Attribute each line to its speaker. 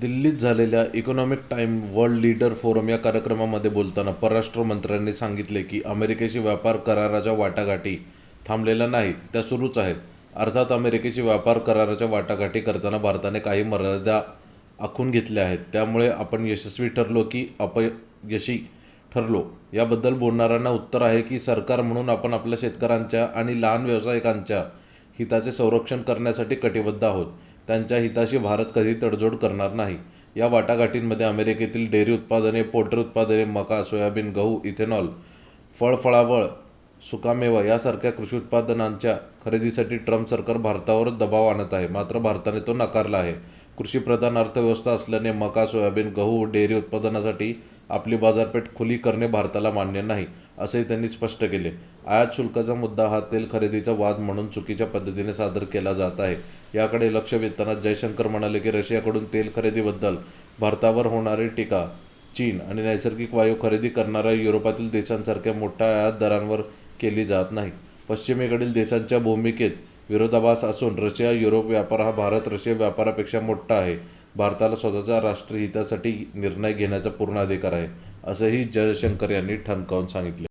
Speaker 1: दिल्लीत झालेल्या Economic Time World Leader Forum या कार्यक्रमामध्ये बोलताना परराष्ट्र मंत्र्यांनी सांगितले की अमेरिकेशी व्यापार कराराच्या वाटाघाटी थांबलेल्या नाहीत त्या सुरूच आहेत. अर्थात अमेरिकेशी व्यापार कराराच्या वाटाघाटी करताना भारताने काही मर्यादा आखून घेतल्या आहेत. त्यामुळे आपण यशस्वी ठरलो की अपयशी ठरलो. याबद्दल बोलणाऱ्यांना उत्तर आहे की सरकार म्हणून आपण आपल्या शेतकऱ्यांच्या आणि लहान व्यावसायिकांच्या हिताचे संरक्षण करण्यासाठी कटिबद्ध आहोत. त्यांच्या हिताशी भारत कधी तडजोड करणार नाही. या वाटाघाटींमध्ये अमेरिकेतील डेअरी उत्पादने पोल्ट्री उत्पादने मका सोयाबीन गहू इथेनॉल फळफळावळ सुकामेवा यासारख्या कृषी उत्पादनांच्या खरेदीसाठी ट्रम्प सरकार भारतावर दबाव आणत आहे. मात्र भारताने तो नाकारला आहे. कृषीप्रधान अर्थव्यवस्था असल्याने मका सोयाबीन गहू डेअरी उत्पादनासाठी आपली बाजारपेठ खुली करणे भारताला मान्य नाही असेही त्यांनी स्पष्ट केले. आयात शुल्काचा मुद्दा हा तेल खरेदीचा वाद म्हणून चुकीच्या पद्धतीने सादर केला जात आहे. याकडे लक्ष वेधताना जयशंकर म्हणाले की रशियाकडून तेल खरेदीबद्दल भारतावर होणारी टीका चीन आणि नैसर्गिक वायू खरेदी करणाऱ्या युरोपातील देशांसारख्या मोठ्या आयात दरांवर केली जात नाही. पश्चिमेकडील देशांच्या भूमिकेत विरोधाभास असून रशिया युरोप व्यापार हा भारत रशिया व्यापारापेक्षा मोठा आहे. भारताला स्वतःच्या राष्ट्रहितासाठी निर्णय घेण्याचा पूर्ण अधिकार आहे असंही जयशंकर यांनी ठणकावून सांगितले.